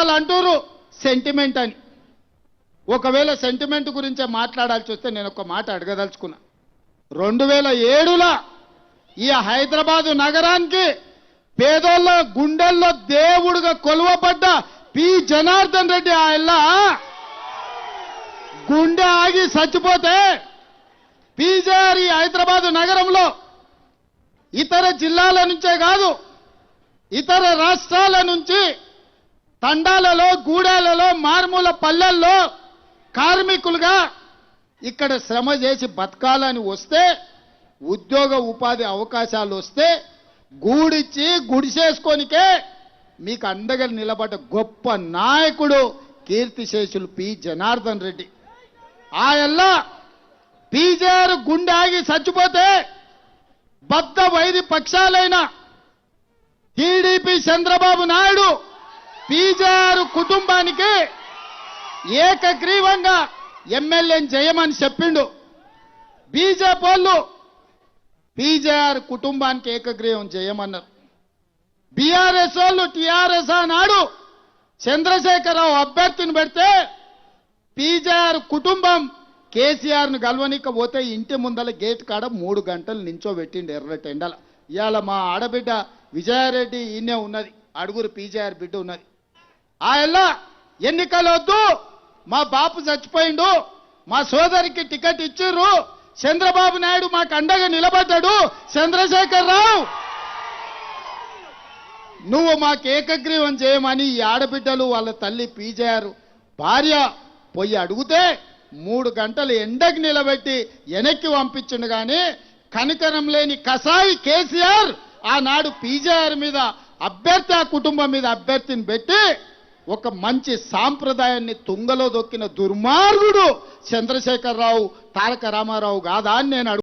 వాళ్ళు అంటారు సెంటిమెంట్ అని. ఒకవేళ సెంటిమెంట్ గురించే మాట్లాడాల్సి వస్తే నేను ఒక మాట అడగదలుచుకున్నా. రెండు వేల ఏడులో ఈ హైదరాబాదు నగరానికి పేదోళ్ళ గుండెల్లో దేవుడుగా కొలువబడ్డ పి. జనార్దన్ రెడ్డి ఆయన గుండె ఆగి చచ్చిపోతే పీజేఆర్ ఈ హైదరాబాదు నగరంలో ఇతర జిల్లాల నుంచే కాదు ఇతర రాష్ట్రాల నుంచి తండాలలో గూడాలలో మారుమూల పల్లెల్లో కార్మికులుగా ఇక్కడ శ్రమ చేసి బతకాలని వస్తే ఉద్యోగ ఉపాధి అవకాశాలు వస్తే గూడిచ్చి గుడిసేసుకొనికే మీకు అండగా నిలబడ్డ గొప్ప నాయకుడు కీర్తిశేషులు పి. జనార్దన్ రెడ్డి. ఆయల్లా పీజేఆర్ గుండె ఆగి చచ్చిపోతే బద్ద వైరి పక్షాలైన టీడీపీ చంద్రబాబు నాయుడు పీజేఆర్ కుటుంబానికి ఏకగ్రీవంగా ఎమ్మెల్యేని చేయమని చెప్పిండు. బీజేపీ వాళ్ళు పీజేఆర్ కుటుంబానికి ఏకగ్రీవం చేయమన్నారు. బీఆర్ఎస్ వాళ్ళు టీఆర్ఎస్ అన్నాడు. చంద్రశేఖరరావు అభ్యర్థిని పెడితే పీజేఆర్ కుటుంబం కేసీఆర్ను గెలవనికపోతే ఇంటి ముందల గేట్ కాడ మూడు గంటలు నించోబెట్టిండు ఎర్రటి ఎండల ఇవాళ మా ఆడబిడ్డ విజయారెడ్డి ఈయనే ఉన్నది. అడుగురు పీజేఆర్ బిడ్డ ఉన్నది. ఆయన ఎల్లా ఎన్నికలు వద్దు మా బాపు చచ్చిపోయిండు. మా సోదరికి టికెట్ ఇచ్చిర్రు. చంద్రబాబు నాయుడు మాకు అండగా నిలబడ్డాడు. చంద్రశేఖర్ రావు నువ్వు మాకు ఏకగ్రీవం చేయమని ఈ ఆడబిడ్డలు వాళ్ళ తల్లి పీజేఆర్ భార్య పోయి అడిగితే మూడు గంటలు ఎండకి నిలబెట్టి వెనక్కి పంపించిండు కానీ కనికరం లేని కసాయి కేసీఆర్ ఆనాడు పీజేఆర్ మీద అభ్యర్థి ఆ కుటుంబం మీద అభ్యర్థిని పెట్టి ఒక మంచి సాంప్రదాయాన్ని తుంగలో దొక్కిన దుర్మార్గుడు చంద్రశేఖరరావు తారక రామారావు కాదా అని నేను అడుగు